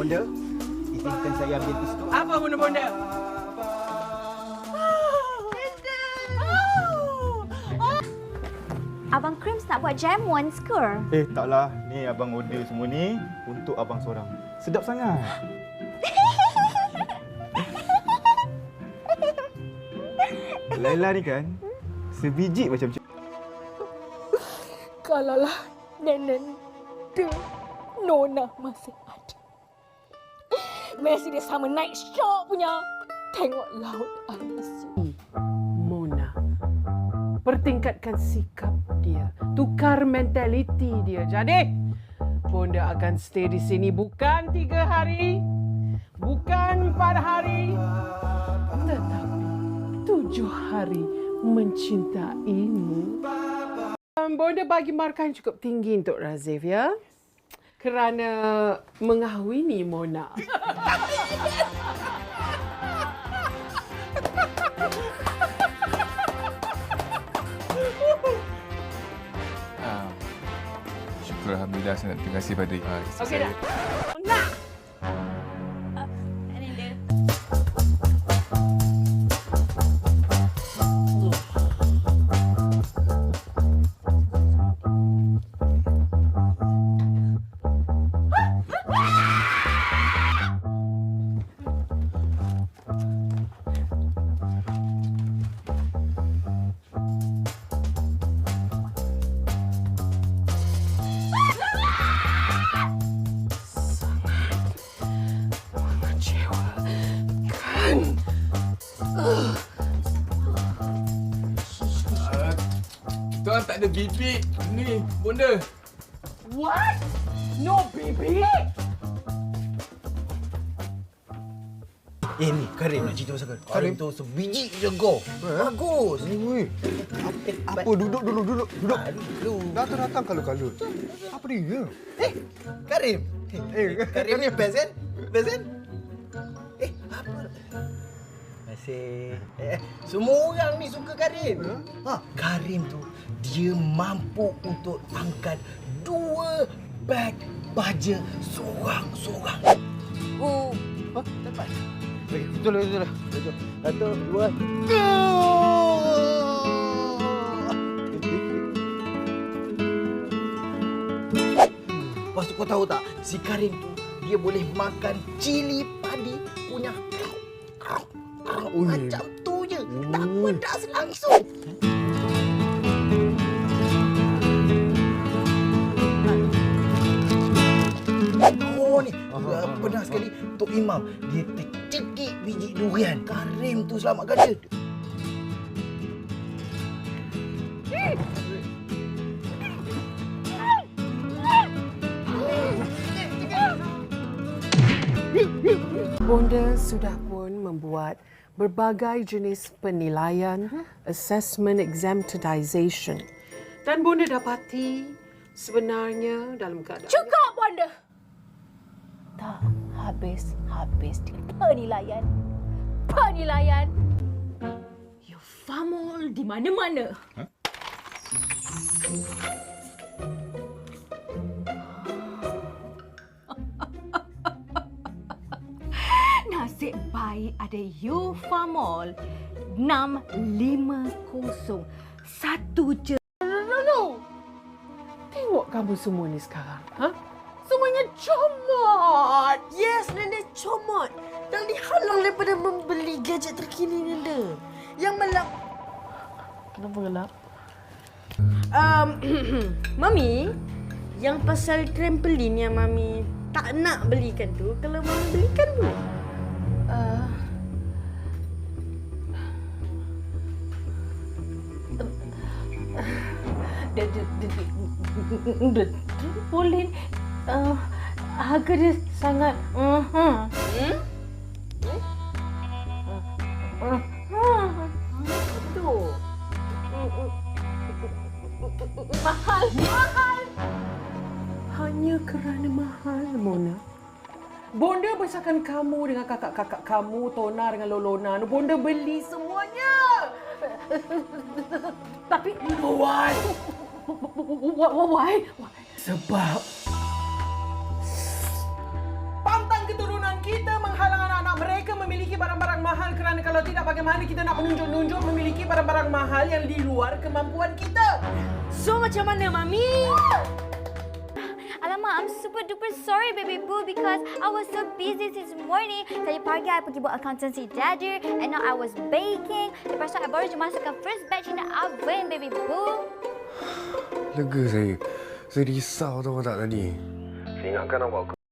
Bonda, izinkan saya ambil pistol. Apa bonda-bonda? Abang Krims nak buat jamuan ke? Eh, taklah. Ni abang order semua ni untuk abang seorang. Sedap sangat. Laila ni kan, sebiji macam cik. Kalaulah nenek tu Nona masih ada. Dia sama naik shock punya. Tengok laut alas. Mona. Pertingkatkan sikap dia. Tukar mentaliti dia. Jadi, bonda akan stay di sini bukan tiga hari, bukan empat hari, tetapi tujuh hari mencintaimu. Bonda bagi markah yang cukup tinggi untuk Razif ya. Kerana mengahwini Mona. Ah, syukur Alhamdulillah saya nak terima kasih pada uh, isteri Okey saya. dah. Nak. Orang tak ada bibik ni, bonda. What? No baby? Eh ni Karim nak cerita pasal Karim. Karim tu sebiji je go. Bagus. Ui, apa duduk dulu duduk duduk. Lu. Datang datang kalau kalau. Apa dia? Eh, Karim. Eh, Karim ni best kan? Best kan? Masih. Eh, semua orang ni suka Karim. Ha, Karim tu dia mampu untuk angkat dua beg baja seorang-seorang. Oh, ha, dapat. Eh, betul lah, betul lah. Betul. Satu, dua, go! Lepas tu kau tahu tak, si Karim tu dia boleh makan cili padi punya macam tu je. Tak pedas langsung. Oh ni, uh, pernah sekali Tok Imam dia tercekik biji durian. Karim tu selamatkan dia. Bonda sudah pun membuat berbagai jenis penilaian, assessment examination. Dan Bonda dapati sebenarnya dalam keadaan... Cukup bonda. Tak habis-habis di penilaian. Penilaian. You famol di mana-mana. Nasib baik ada Eufamol 650. Satu je. No. Tengok kamu semua ni sekarang. Ha? Semuanya comot. Yes, nenek comot. Dan dihalang daripada membeli gadget terkini nenda. Yang melak... Kenapa gelap? Um, Mami, yang pasal trampolin yang Mami tak nak belikan tu, kalau Mami belikan boleh? Trampolin uh, harga dia sangat uh, uh. Hmm? Uh, uh, tu. Mahal, mahal. Hanya kerana mahal, Mona. Bonda besarkan kamu dengan kakak-kakak kamu, Tona dengan Lolona. Bonda beli semuanya. Tapi Why? Why? why? Sebab pantang memiliki barang-barang mahal kerana kalau tidak bagaimana kita nak menunjuk-nunjuk memiliki barang-barang mahal yang di luar kemampuan kita. So macam mana, Mami? Alamak, I'm super duper sorry baby boo because I was so busy since morning. Tadi pagi I pergi buat accountancy jadi and now I was baking. Lepas tu I baru je masukkan first batch in the oven baby boo. Lega saya. Saya risau tahu tak tadi. Saya ingatkan awak